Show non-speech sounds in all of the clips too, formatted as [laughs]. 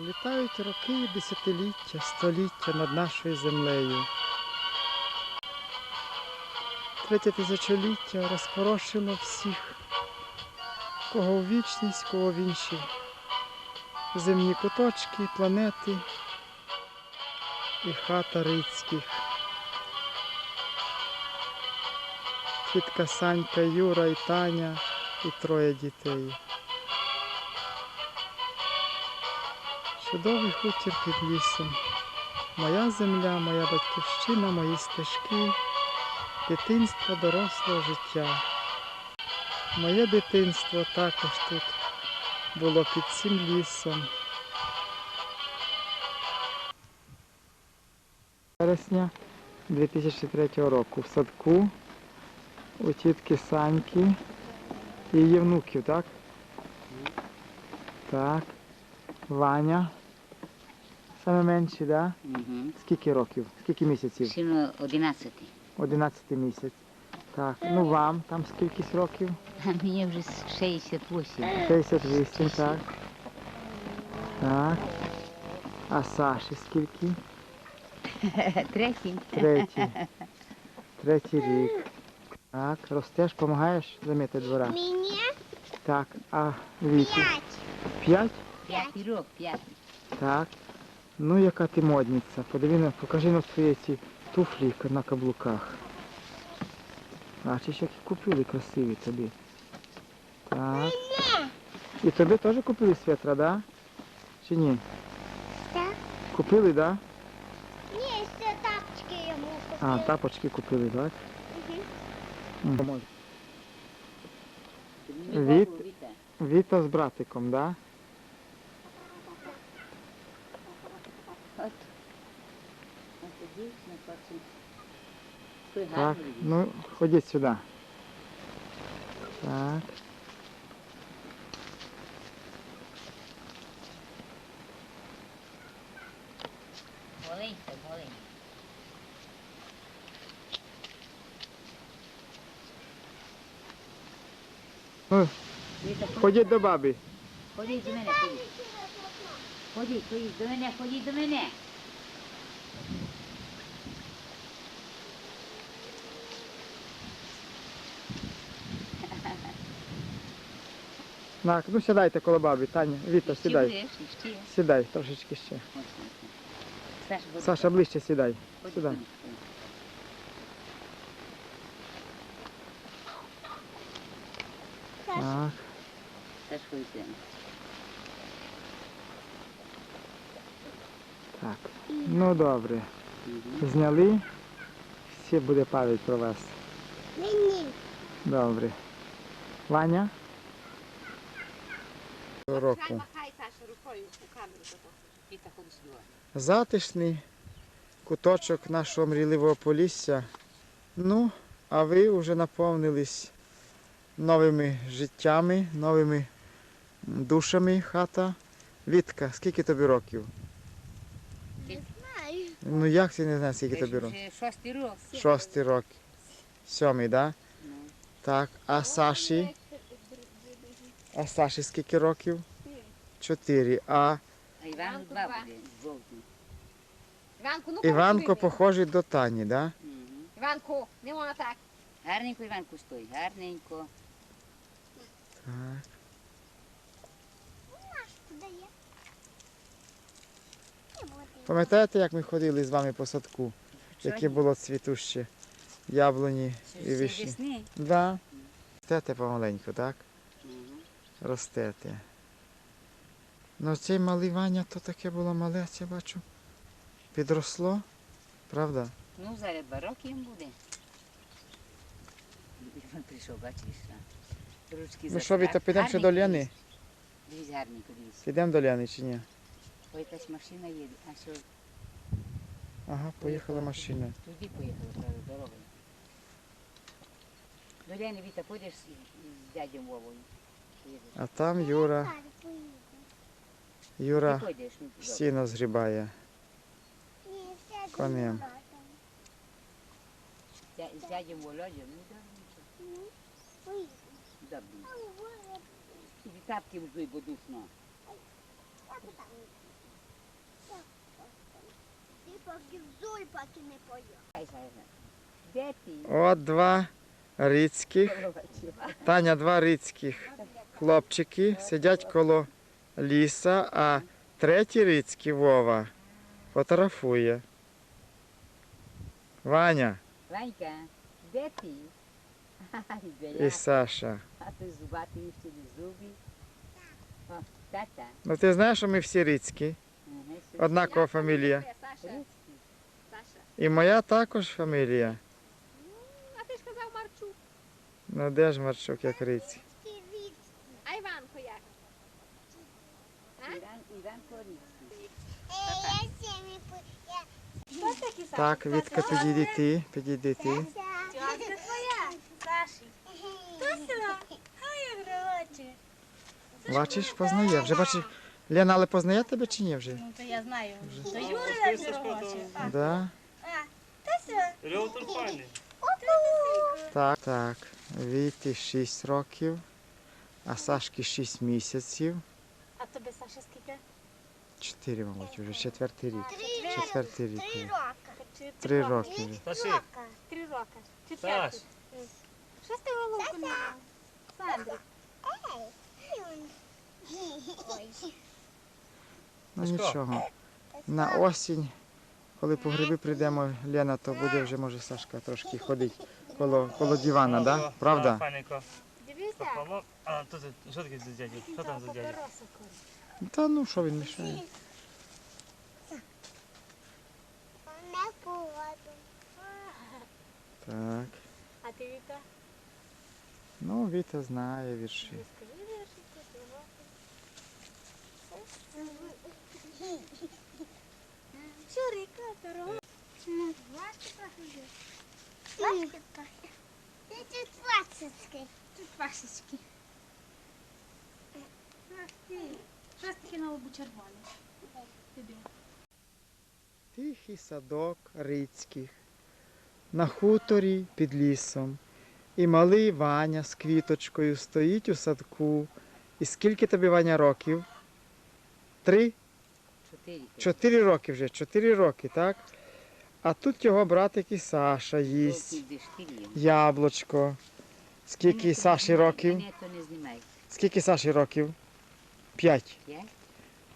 Літають роки, десятиліття, століття над нашою землею. Третє тисячоліття розпорошило всіх, кого в вічність, кого в інші земні куточки, планети і хата рицьких. Тітка Санька, Юра і Таня і троє дітей. Чудовий хутір під лісом. Моя земля, моя батьківщина, мої стежки, дитинство дорослого життя. Моє дитинство також тут було під цим лісом. Вересня 2003 року в садку у тітки Саньки і її внуків, так? Так. Ваня. Саме менший, так? Да? Угу. Скільки років? Скільки місяців? Сину 11. 11 місяць. Так. Ну вам там скільки років? А [laughs] мені вже 68. 68, так. Так. А Саші скільки? [laughs] Третій. Третій. [laughs] Третій рік. Так, ростеш, допомагаєш замити двора? Мені Так, а віки? п'ять. П'ять? П'ятий рок, п'ятий. Так. Ну яка ти модниця. Подиви, на- покажи на свої ці туфлі на каблуках. Бачиш, які купили красиві тобі. Так. І тобі теж купили світра, да? Чи ні? Так. Купили, да? Ні, ще тапочки йому А, тапочки купили, так? Від- Віта з братиком, да? От. От тоді на плацу. Той Так. гарний. Ну, ходіть сюди. Так. Маленька, маленька. Ну, ходіть до баби. Ходіть до мене, ходіть. Ходіть, ходіть до мене, ходіть до мене. Так, ну сідайте коло баби, Таня. Віта, сідай. Сідай, трошечки ще. Саша, ближче сідай. до. Так. Так. Ну добре. Зняли. Всі буде пам'ять про вас. Добре. Ваня? Року. Махай, Саша, рукою у камеру таку. Віта, ходиш сюди. Затишний куточок нашого мрійливого полісся. Ну, а ви вже наповнились новими життями, новими душами хата. Вітка, скільки тобі років? Не Знаю. Ну як ти не знаєш, скільки тобі років? шостий рок. Шостий рок. Сьомий, так? Да? Ну. Так. А Саші? А Саші скільки років? Чотири. А А Івану Іванку два буде. Жовтий. Іванку, ну Іванко покажи похожий до Тані, так? Да? Мгм. Іванку, не можна так. Гарненько, Іванку, стой, гарненько. Так. Куди є? Не. Пам'ятаєте, як ми ходили з вами по садку? Яке було цвітуще яблуні і вишні? весни. Да. Ростете помаленьку, так? Ростете. Ну цей малий Ваня то таке було мале, я бачу. Підросло, правда? Ну, зараз два роки їм буде. Він прийшов, бачиш. Ручки Ну що, Віта, підемо ще до Лени? дивись. Гарненько. Підемо до Ляни чи ні? Ой, якась машина їде. А що, Ага, поїхала машина. туди поїхала, правда, дорогою. До Лени, Віта, з, з дядем Вовою? Поїдеш. А там Юра, Так, поїду. Юра Ти пойдеш, ну, туди. сіно згрібає. Ні, ще Конем. багато. Дя- З дядем Володю, ну, добре, Ні, поїду. добре. Там буде. Тобі тапки взуй, бо душно. Я би там. поки взуй, поки не пою. Хай знає. Де ти? От два рицьких. Таня, два рицьких Хлопчики сидять коло ліса, а третій рицький Вова фотографує. Ваня Ванька, де ти? І Саша. А ти зубати ще не зуби. О, тата. Ну ти знаєш, що ми всі рицькі, однакова фамілія. І моя також фамілія. А ти ж казав Марчук. Ну де ж Марчук як рицький? Скивіт. А Іванко як? Іван, Іван Корицький. Е, я сім'ї по... Я... Так, Вітка, підійди ти, підійди ти. Тьотка твоя, Саші. Хай. Бачиш, познає. Вже бачиш, Лена, але познає тебе чи ні вже? Ну, то я знаю. То Юра дорогоче. Да? Реутор файний. Так, так. Віті 6 років, а Сашки 6 місяців. А тобі Саша скільки? 4, мабуть, вже четвертий рік. Четвертий рік. Три роки. Три роки вже. Саші, Три роки. Саш, Четвертий. Що ж ти головку не мав? Сандрик. Ну Сашко. нічого. На осінь, коли по гриби прийдемо, Лена, то буде вже може Сашка трошки ходити коло, коло дивана, да? Правда? Файненько. Дивися. Попало. А, тут, що таке за дядя? Що там за дядя? Та ну що він мішає? Так. А ти Віка? Ну, Віта знає вірші. Чурика, трохи. Важко трохи. Це тут двадцятки. Тут ти. Що таке на лобу червоне? Тихий садок рицьких, на хуторі під лісом. І малий Ваня з квіточкою стоїть у садку. І скільки тобі Ваня років? Три? Чотири. Чотири роки вже, чотири роки, так? А тут його братик і Саша їсть. Яблучко. Скільки Саші років? Мене то не знімай. Скільки Саші років? П'ять. П'ять?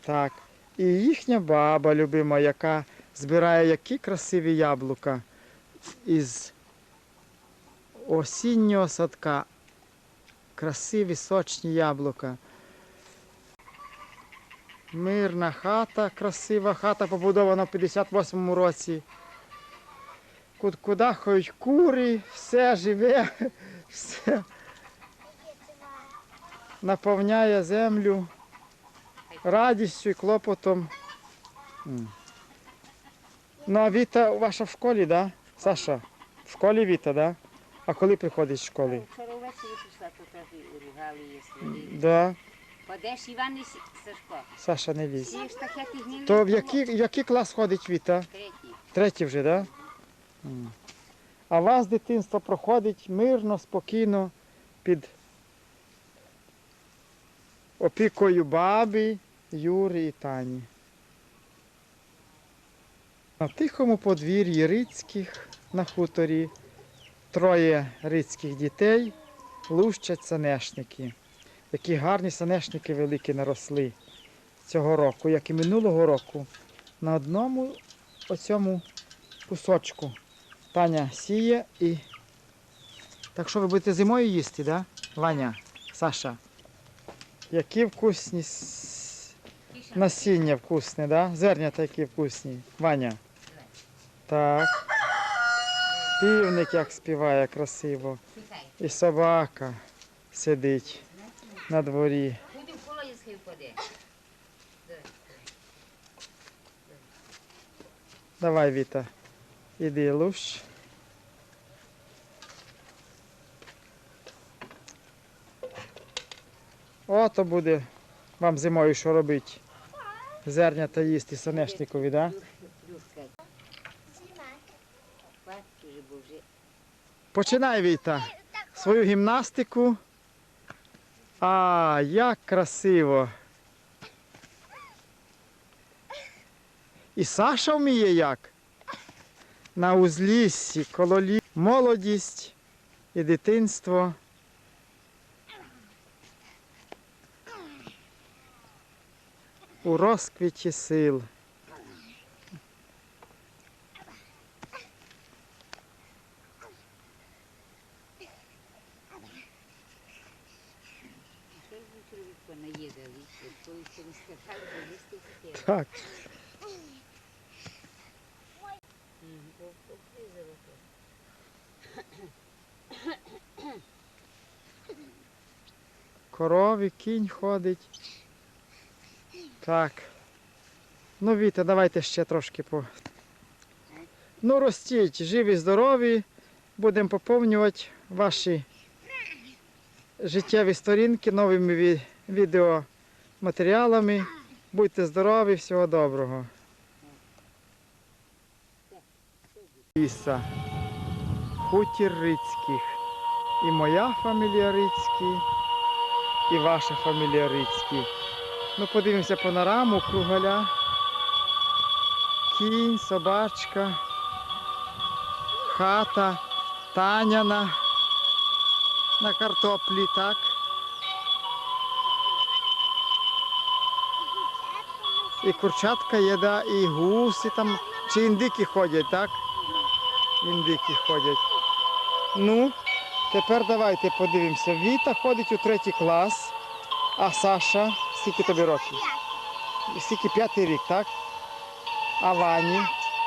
Так. І їхня баба любима, яка збирає які красиві яблука із осіннього садка. Красиві сочні яблука. Мирна хата, красива хата, побудована в 58-му році. Ку- Куди ходять кури, все живе, все наповняє землю радістю і клопотом. Ну, а Віта ваша в школі, да? Саша? В школі Віта, да? А коли приходить з школи? Вчора ввечері прийшла, то трохи уругали її. Да. Подеш Іван і Сашко. Саша не лізь. То в який, в який клас ходить Віта? Третій. Третій вже, да? А вас дитинство проходить мирно, спокійно під опікою баби, Юри і Тані. На тихому подвір'ї Рицьких на хуторі троє рицьких дітей лущать санешники. Які гарні санешники великі наросли цього року, як і минулого року. На одному оцьому кусочку Таня сіє і. Так що ви будете зимою їсти, да? Ваня, Саша. Які вкусні насіння вкусне, да? Зернята які вкусні. Ваня. Так. Півник як співає красиво. І собака сидить на дворі. Давай, Віта. Іди лущ. Ото буде вам зимою що робити. Зернята їсти сонешникові, да? Плюскай. Хватить вже, бо вже. Починай, Віта, свою гімнастику. А, як красиво. І Саша вміє як? На узліссі, коло лі... молодість і дитинство. У розквіті сил. Що ж ви чоловіку наїдали? Коли ще не скакали, то їсти хотіли. Так. Корові, кінь ходить. Так. Ну, Віта, давайте ще трошки по. Ну, ростіть, живі, здорові. Будемо поповнювати ваші життєві сторінки новими ві- відеоматеріалами. Будьте здорові, всього доброго. Ліса. Хутір Рицьких. І моя фамілія Рицький, і ваша фамілія Рицький. Ну, подивимося панораму кругаля. Кінь, собачка, хата, Таняна на картоплі, так? І курчатка є, да, і гуси там, чи індики ходять, так? Індики ходять. Ну, тепер давайте подивимося. Віта ходить у третій клас, а Саша, скільки тобі років? Скільки п'ятий рік, так? А Вані?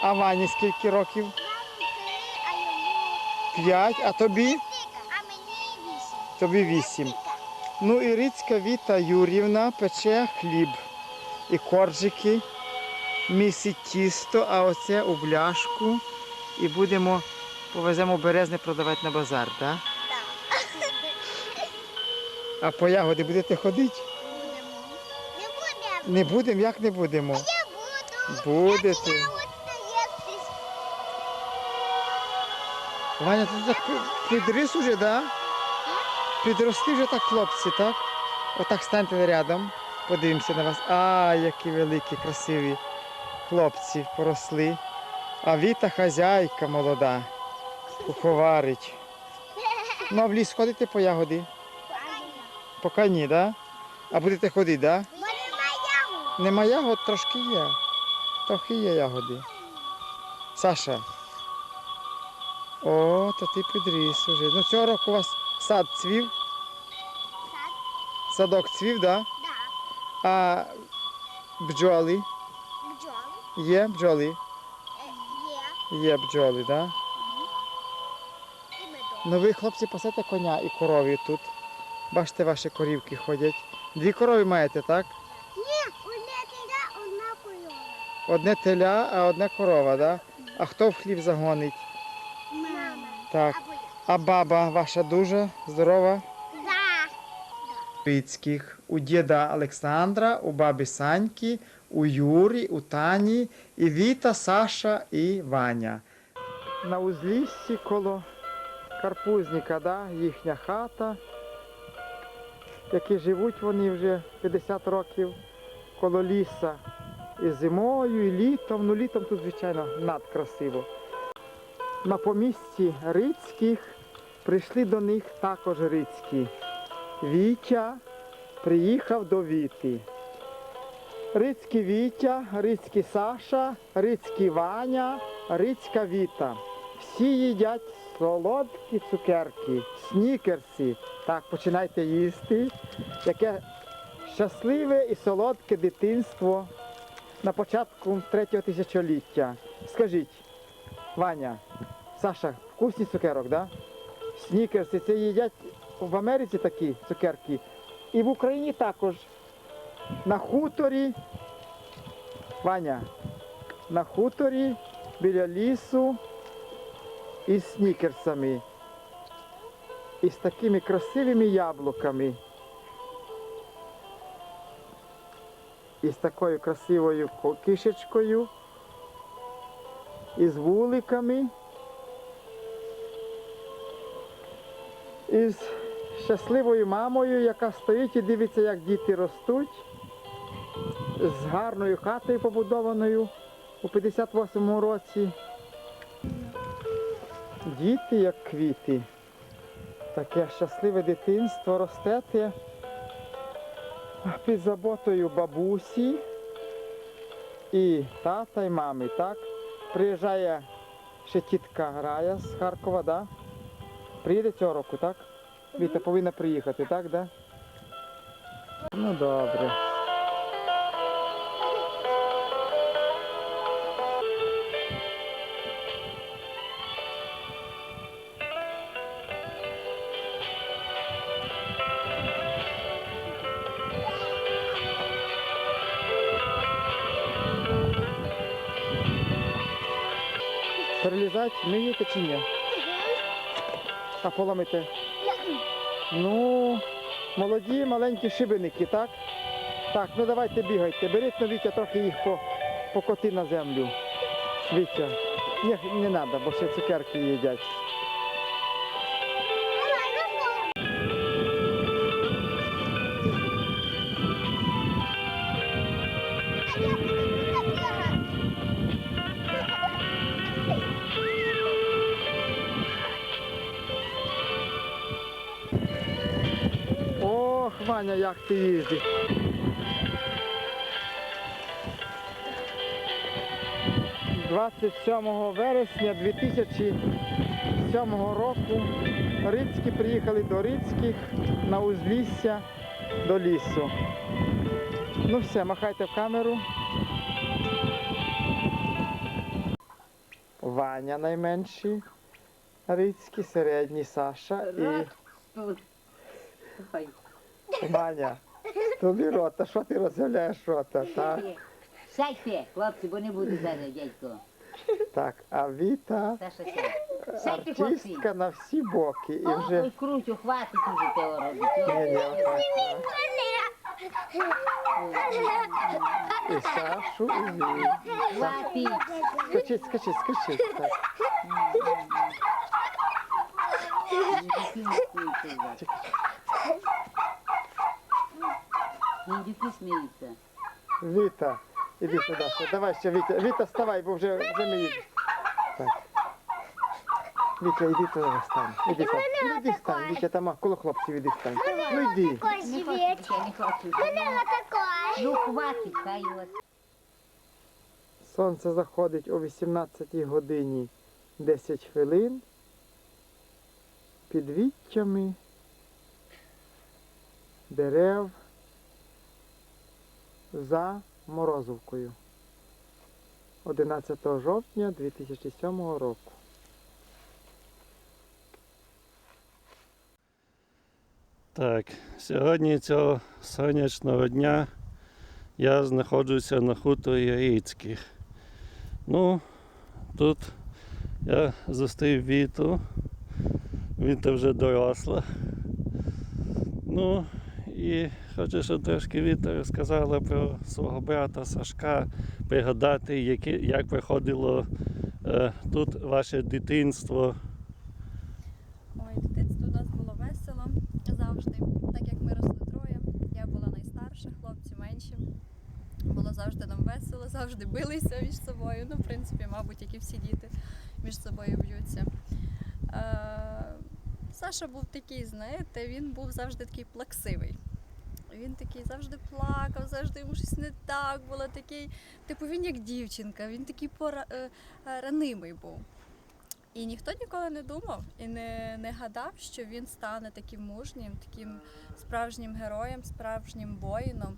А Вані скільки років? П'ять, а тобі? вісім. Тобі вісім. Ну і Рицька Віта Юрівна пече хліб і коржики, місить тісто, а оце у бляшку. І будемо, повеземо березне продавати на базар, так? А по ягоди будете ходити? Не будемо. Не будемо, як не будемо? Я буду. Будете. Я. Ваня, ти так підріс уже, да? Підросли вже так хлопці, так? Отак станьте рядом, подивимося на вас. А, які великі, красиві хлопці поросли. А Віта хазяйка молода, куховарить. Ну, а в ліс ходите по ягоди? Поки ні, да? А будете ходити, да? Нема ягод, трошки є. Трохи є ягоди. Саша. О, то ти підріс уже. Ну цього року у вас сад цвів. Сад. Садок цвів, да? Да. А бджоли Бджоли. є бджоли? Е, Є. Є бджоли, да? І медок. Ну ви, хлопці, пасете коня і корові тут. Бачите, ваші корівки ходять. Дві корови маєте, так? Ні, одне тиля, одна корова. Одне теля, а одне корова, да? А хто в хліб загонить? Мама. Так. А баба ваша дуже здорова? Да. Вицьких, у діда Олександра, у баби Саньки, у Юрі, у Тані, і Віта, Саша і Ваня. На узліссі коло Карпузника, да, їхня хата, які живуть вони вже 50 років коло ліса. І зимою, і літом. Ну літом тут, звичайно, надкрасиво. На помісті Рицьких прийшли до них також Рицькі. Вітя приїхав до Віти. Рицький Вітя, Рицький Саша, Рицький Ваня, Рицька Віта. Всі їдять солодкі цукерки, снікерси. Так, починайте їсти. Яке щасливе і солодке дитинство на початку третього тисячоліття. Скажіть, Ваня, Саша, вкусні цукерок, да? Снікерси, це їдять в Америці такі цукерки. І в Україні також. На хуторі. Ваня, на хуторі біля лісу із снікерсами. І з такими красивими яблуками. І з такою красивою кишечкою. І з вуликами. із щасливою мамою, яка стоїть і дивиться, як діти ростуть, з гарною хатою побудованою у 58-му році. Діти як квіти. Таке щасливе дитинство ростете під заботою бабусі і тата, і мами, так? Приїжджає ще тітка Рая з Харкова, да? Приїде цього року, так? Віта повинна приїхати, так, да? Ну добре. А поломите? Ну, молоді маленькі шибеники, так? Так, ну давайте бігайте. Беріть ну, Вітя, трохи їх по, покоти на землю. Вітя. Ні, не треба, бо ще цукерки їдять. Ваня, як ти їздиш. «27 вересня 2007 року Рицькі приїхали до Рицьких на узлісся до лісу. Ну все, махайте в камеру. Ваня найменший, Рицький, середній Саша і Ваня, тобі рота, що ти розявляєш рота, так? Сядьте, хлопці, бо не буду зараз, дядько. Так, а Віта Саша, сядь. Сядьте, хлопці. артистка на всі боки і Ой, вже. крутю, хватить уже того робити. Ні, ні, Ой, отак, так. І Сашу, і Віту. Хватить. Скачіть, скачіть, скачіть. Так. Індюки сміються. Віта, іди сюди. ще. Давай ще Віта. Віта, вставай, бо вже, вже ми їдемо. Так. Вітя, іди туди стань. Іди там. Ну, іди стань. Вітя, там коло хлопців іди стань. Ну йди. Такой Не живет. хочу, я не хочу. Мене такой. Ну, хватить, хай. Сонце заходить о 18 годині 10 хвилин. Під віттями дерев за Морозовкою. 11 жовтня 2007 року. Так, сьогодні цього сонячного дня я знаходжуся на хуторі Ріцьких. Ну, тут я зустрів Віту. Віта вже доросла. Ну, і хочу, щоб трошки Віта розказала про свого брата Сашка, пригадати, які, як проходило е, тут ваше дитинство. Ой, дитинство у нас було весело завжди, так як ми росли троє. Я була найстарша, хлопці менші. Було завжди нам весело, завжди билися між собою. Ну, в принципі, мабуть, як і всі діти між собою б'ються. Е, Саша був такий, знаєте, він був завжди такий плаксивий. Він такий завжди плакав, завжди йому щось не так було. Такий, типу, він як дівчинка, він такий пора, е, е, ранимий був. І ніхто ніколи не думав і не, не гадав, що він стане таким мужнім, таким справжнім героєм, справжнім воїном.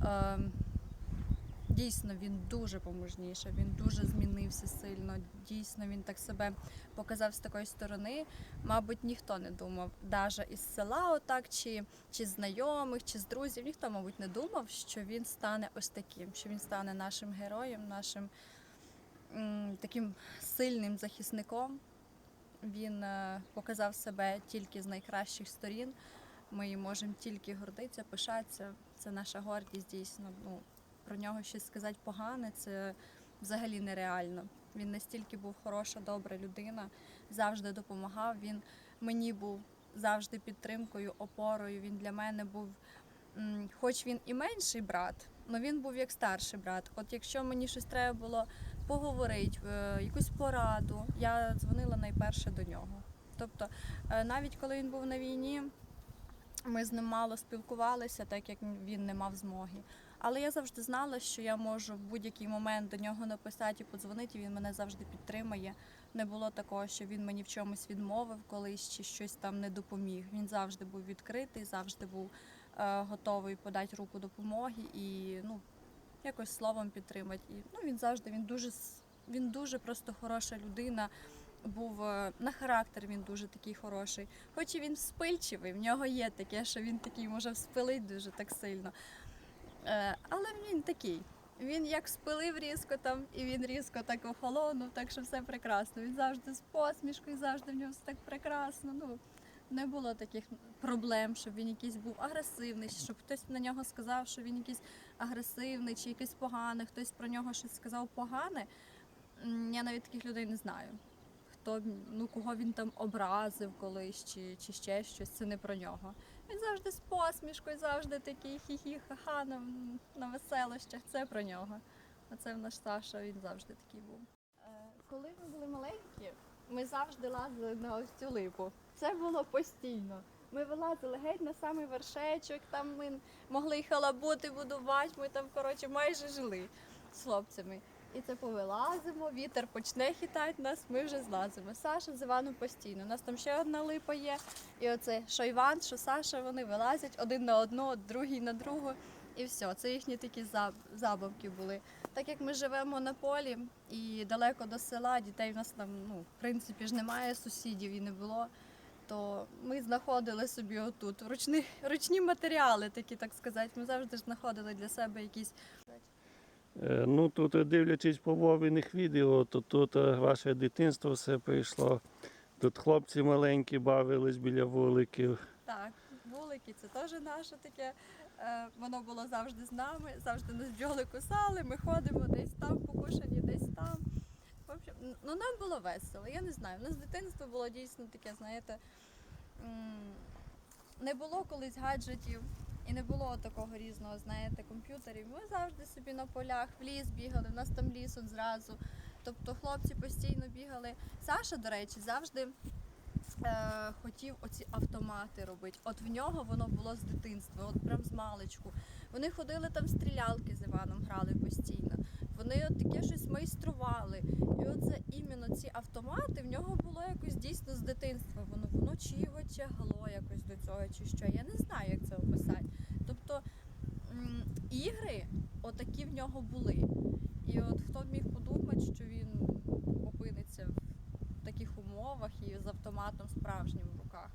Ем, дійсно, він дуже помужнішав, він дуже змінився сильно. Дійсно, він так себе показав з такої сторони. Мабуть, ніхто не думав, навіть із села, отак, чи, чи з знайомих, чи з друзів, ніхто, мабуть, не думав, що він стане ось таким, що він стане нашим героєм, нашим м, таким сильним захисником. Він е, показав себе тільки з найкращих сторін. Ми можемо тільки гордитися, пишатися. Це наша гордість дійсно. Ну, про нього щось сказати погане, це взагалі нереально. Він настільки був хороша, добра людина, завжди допомагав. Він мені був завжди підтримкою, опорою. Він для мене був, хоч він і менший брат, Ну він був як старший брат. От якщо мені щось треба було поговорити, е, якусь пораду, я дзвонила найперше до нього. Тобто, е, навіть коли він був на війні, ми з ним мало спілкувалися, так як він не мав змоги. Але я завжди знала, що я можу в будь-який момент до нього написати і подзвонити, він мене завжди підтримає. Не було такого, що він мені в чомусь відмовив колись чи щось там не допоміг. Він завжди був відкритий, завжди був е, готовий подати руку допомоги і ну, якось словом підтримати. І ну, він завжди він дуже він дуже просто хороша людина. Був е, на характер він дуже такий хороший. Хоч і він вспильчивий, в нього є таке, що він такий може вспилить дуже так сильно. Е, але він такий. Він як спилив різко там, і він різко так охолонув, так що все прекрасно. Він завжди з посмішкою, завжди в нього все так прекрасно. Ну, не було таких проблем, щоб він якийсь був агресивний, щоб хтось на нього сказав, що він якийсь агресивний чи якийсь поганий, хтось про нього щось сказав погане. Я навіть таких людей не знаю. Хто ну кого він там образив колись, чи, чи ще щось, це не про нього. Він завжди з посмішкою, завжди такий хі-хі, ха-ха на, на веселощах. Це про нього. А це в наш Саша, він завжди такий був. Коли ми були маленькі, ми завжди лазили на ось цю липу. Це було постійно. Ми вилазили геть на самий вершечок, там ми могли й халабути будувати, ми там, коротше, майже жили з хлопцями. І це повилазимо, вітер почне хитати нас, ми вже злазимо. Саша з Іваном постійно. У нас там ще одна липа є. І оце що Іван, що Саша, вони вилазять один на одну, другий на другу. І все, це їхні такі забавки були. Так як ми живемо на полі і далеко до села, дітей в нас там, ну, в принципі, ж немає сусідів і не було. То ми знаходили собі отут ручні, ручні матеріали, такі так сказати. Ми завжди знаходили для себе якісь Ну, тут е, дивлячись по Вовиних відео, то тут е, ваше дитинство все прийшло. Тут хлопці маленькі бавились біля вуликів. Так, вулики це теж наше таке. Е, воно було завжди з нами, завжди нас бджоли кусали, ми ходимо десь там покушані, десь там. Ну нам було весело. Я не знаю. У нас дитинство було дійсно таке, знаєте, не було колись гаджетів і не було такого різного, знаєте, комп'ютерів. Ми завжди собі на полях в ліс бігали, в нас там ліс зразу. Тобто хлопці постійно бігали. Саша, до речі, завжди е, хотів оці автомати робити. От в нього воно було з дитинства, от прям з маличку. Вони ходили там стрілялки з Іваном, грали постійно. Вони от таке щось майстрували. І оце іменно ці автомати в нього було якось дійсно з дитинства. Воно воно чи його тягло якось до цього, чи що. Я не знаю, як це описати. Тобто ігри отакі в нього були. І от хто б міг подумати, що він опиниться умовах і з автоматом справжнім в руках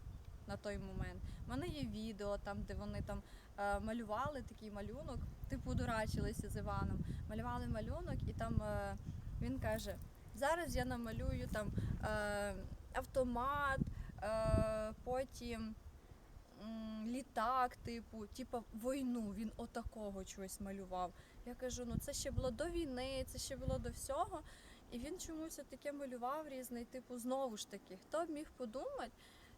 на той момент. У мене є відео там, де вони там е, малювали такий малюнок, типу дурачилися з Іваном. Малювали малюнок, і там е, він каже: зараз я намалюю там е, автомат, е, потім. Літак, типу, типу війну, він отакого чогось малював. Я кажу, ну це ще було до війни, це ще було до всього. І він чомусь таке малював різний, типу, знову ж таки, хто б міг подумати,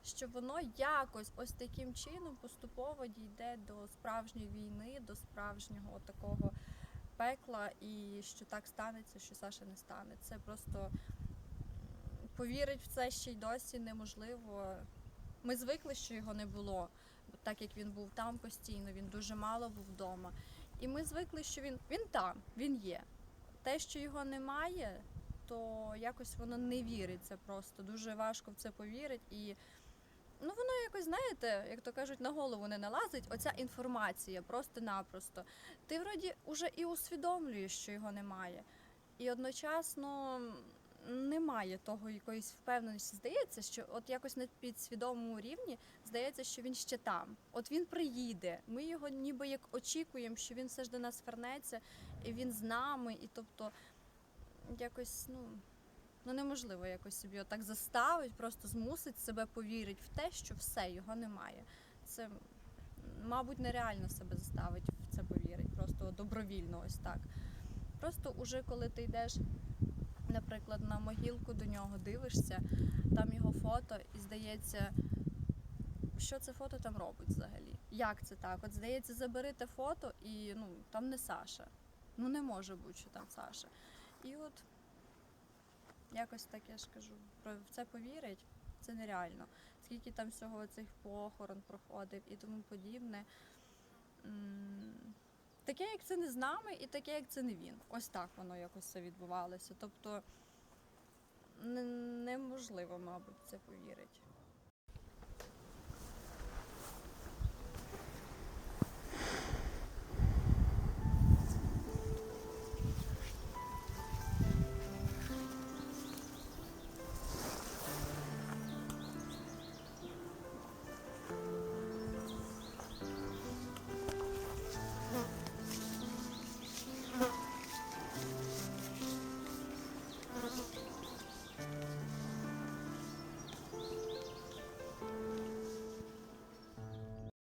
що воно якось ось таким чином поступово дійде до справжньої війни, до справжнього такого пекла, і що так станеться, що Саша не стане. Це просто повірить в це ще й досі неможливо. Ми звикли, що його не було, так як він був там постійно, він дуже мало був вдома. І ми звикли, що він, він там, він є. Те, що його немає, то якось воно не віриться просто. Дуже важко в це повірити. І ну воно якось, знаєте, як то кажуть, на голову не налазить. Оця інформація просто-напросто. Ти вроді уже і усвідомлюєш, що його немає. І одночасно немає того якоїсь впевненості. Здається, що от якось на підсвідомому рівні здається, що він ще там. От він приїде. Ми його ніби як очікуємо, що він все ж до нас вернеться, і він з нами, і тобто якось, ну. Ну, неможливо якось собі отак заставить, просто змусить себе повірити в те, що все, його немає. Це, мабуть, нереально себе заставити в це повірити, просто добровільно ось так. Просто уже коли ти йдеш, наприклад, на могилку до нього дивишся, там його фото, і здається, що це фото там робить взагалі? як це так? От здається, заберете фото і ну, там не Саша. Ну не може бути, що там Саша. І от якось так я ж кажу, в це повірить, це нереально. Скільки там всього цих похорон проходив і тому подібне. Таке, як це не з нами, і таке, як це не він. Ось так воно якось все відбувалося. Тобто неможливо, мабуть, це повірити.